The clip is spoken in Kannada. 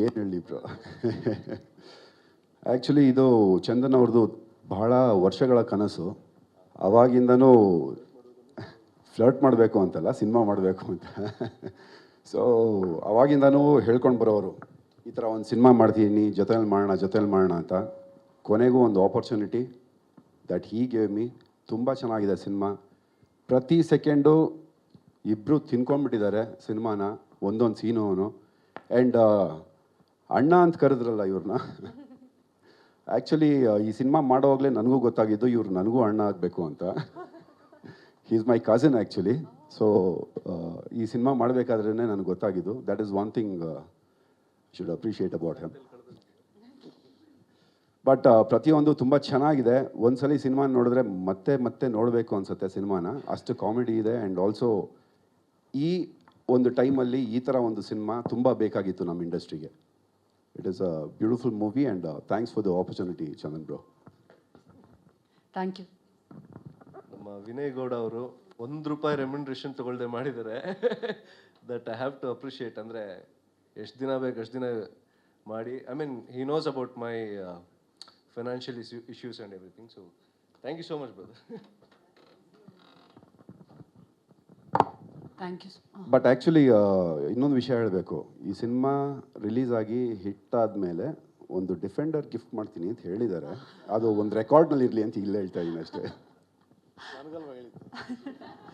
ಏನು ಹೇಳಿ ಬ್ರೋ? ಆ್ಯಕ್ಚುಲಿ ಇದು ಚಂದನ್ ಅವ್ರದ್ದು ಬಹಳ ವರ್ಷಗಳ ಕನಸು. ಅವಾಗಿಂದನೂ ಫ್ಲರ್ಟ್ ಮಾಡಬೇಕು ಅಂತಲ್ಲ ಸಿನಿಮಾ ಮಾಡಬೇಕು ಅಂತ. ಸೊ ಅವಾಗಿಂದನೂ ಹೇಳ್ಕೊಂಡು ಬರೋರು, ಈ ಥರ ಒಂದು ಸಿನಿಮಾ ಮಾಡ್ತೀನಿ, ಜೊತೇಲಿ ಮಾಡೋಣ ಜೊತೇಲಿ ಮಾಡೋಣ ಅಂತ. ಕೊನೆಗೂ ಒಂದು opportunity that he gave me ತುಂಬ ಚೆನ್ನಾಗಿದೆ ಸಿನಿಮಾ ಪ್ರತಿ ಸೆಕೆಂಡು ಇಬ್ಬರು ತಿನ್ಕೊಂಡ್ಬಿಟ್ಟಿದ್ದಾರೆ ಸಿನಿಮಾನ ಒಂದೊಂದು ಸೀನು ಅವನು. ಆ್ಯಂಡ್ ಅಣ್ಣ ಅಂತ ಕರೆದ್ರಲ್ಲ ಇವ್ರನ್ನ. ಆ್ಯಕ್ಚುಲಿ ಈ ಸಿನಿಮಾ ಮಾಡೋವಾಗಲೇ ನನಗೂ ಗೊತ್ತಾಗಿದ್ದು ಇವ್ರು ನನಗೂ ಅಣ್ಣ ಆಗಬೇಕು ಅಂತ. Is my cousin actually so ಈ ಸಿನಿಮಾ ಮಾಡಬೇಕಾದ್ರೇ ನನಗೆ ಗೊತ್ತಾಗಿದ್ದು. That is one thing should appreciate about him but ಪ್ರತಿಯೊಂದು ತುಂಬ ಚೆನ್ನಾಗಿದೆ. ಒಂದ್ಸಲಿ ಸಿನಿಮಾ ನೋಡಿದ್ರೆ ಮತ್ತೆ ಮತ್ತೆ ನೋಡಬೇಕು ಅನಿಸುತ್ತೆ ಸಿನಿಮಾನ. ಅಷ್ಟು ಕಾಮಿಡಿ ಇದೆ ಆ್ಯಂಡ್ ಆಲ್ಸೋ ಈ ಒಂದು ಟೈಮಲ್ಲಿ ಈ ಥರ ಒಂದು ಸಿನಿಮಾ ತುಂಬ ಬೇಕಾಗಿತ್ತು ನಮ್ಮ ಇಂಡಸ್ಟ್ರಿಗೆ it is a beautiful movie and thanks for the opportunity Chandan bro thank you ನಮ್ಮ ವಿನಯ್ ಗೌಡ ಅವರು ಒಂದು ರೂಪಾಯಿ ರೆಮ್ಯುನರೇಷನ್ ತಗೊಳ್ದೆ ಮಾಡಿದ್ದಾರೆ. That I have to appreciate ಅಂದರೆ ಎಷ್ಟು ದಿನ ಬೇಕು ಎಷ್ಟು ದಿನ ಮಾಡಿ. I mean he knows about my financial issue issues and everything so thank you so much brother thank you but actually ಇನ್ನೊಂದು ವಿಷಯ ಹೇಳಬೇಕು. ಈ ಸಿನಿಮಾ ರಿಲೀಸ್ ಆಗಿ ಹಿಟ್ ಆದಮೇಲೆ ಒಂದು ಡಿಫೆಂಡರ್ ಗಿಫ್ಟ್ ಮಾಡ್ತೀನಿ ಅಂತ ಹೇಳಿದ್ದಾರೆ. ಅದು ಒಂದು ರೆಕಾರ್ಡ್ನಲ್ಲಿ ಇರಲಿ ಅಂತ ಇಲ್ಲೇ ಹೇಳ್ತಾ ಇದ್ದೀನಿ ಅಷ್ಟೇ.